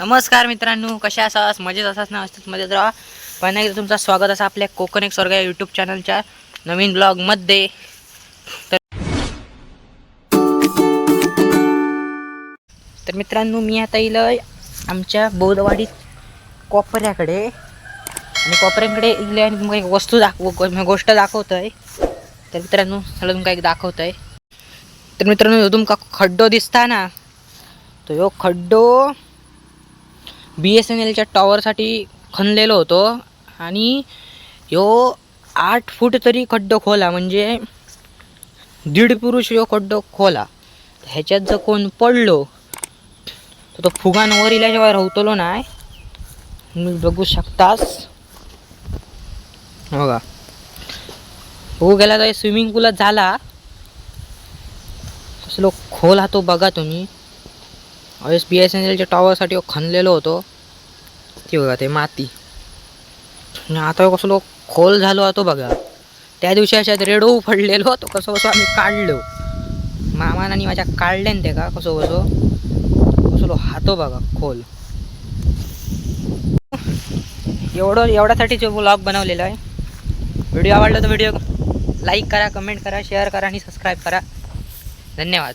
नमस्कार मित्रांनो कशा असास मजेत असाच ना असतात मजेत राहा. पण एकदा तुमचं स्वागत असं आपल्या कोकण एक स्वर्ग या यूट्यूब चॅनलच्या नवीन ब्लॉगमध्ये तर तर मित्रांनो मी आता येईल आमच्या बौद्धवाडीत कोपऱ्याकडे. आणि कोपऱ्याकडे इले आणि तुम्हाला एक वस्तू दाखव गोष्ट दाखवत आहे तर मित्रांनो सगळं तुमका एक दाखवत आहे तर मित्रांनो तुमका खड्डो दिसता ना तो ह्यो खड्डो बी एस एन एलच्या टॉवरसाठी खणलेलो होतो आणि ह्यो आठ फूट तरी खड्डो खोला म्हणजे दीड पुरुष ह्यो खड्डो खोला. ह्याच्यात जर कोण पडलो तर तो फुगान वर इल्याशिवाय राहतलो नाही. तुम्ही बघू शकतास. बघा. हो गेला तर स्विमिंग पूलात झाला. कसलो खोल हा तो बघा तुम्ही. एस बी एस एन एलच्या टॉवरसाठी खणलेलो होतो. ते बघा ते माती. आणि आता कसलो खोल झालो होतो बघा. त्या दिवशी अशात रेडो पडलेलो तो कसं कसं आम्ही काढलो. मामान आणि माझ्या काढले ते का कसं कसं कसलो हातो बघा खोल. एवढं एवढ्यासाठी ब्लॉग बनवलेला आहे. व्हिडिओ आवडला तर व्हिडिओ लाईक करा कमेंट करा शेअर करा आणि सबस्क्राईब करा. धन्यवाद.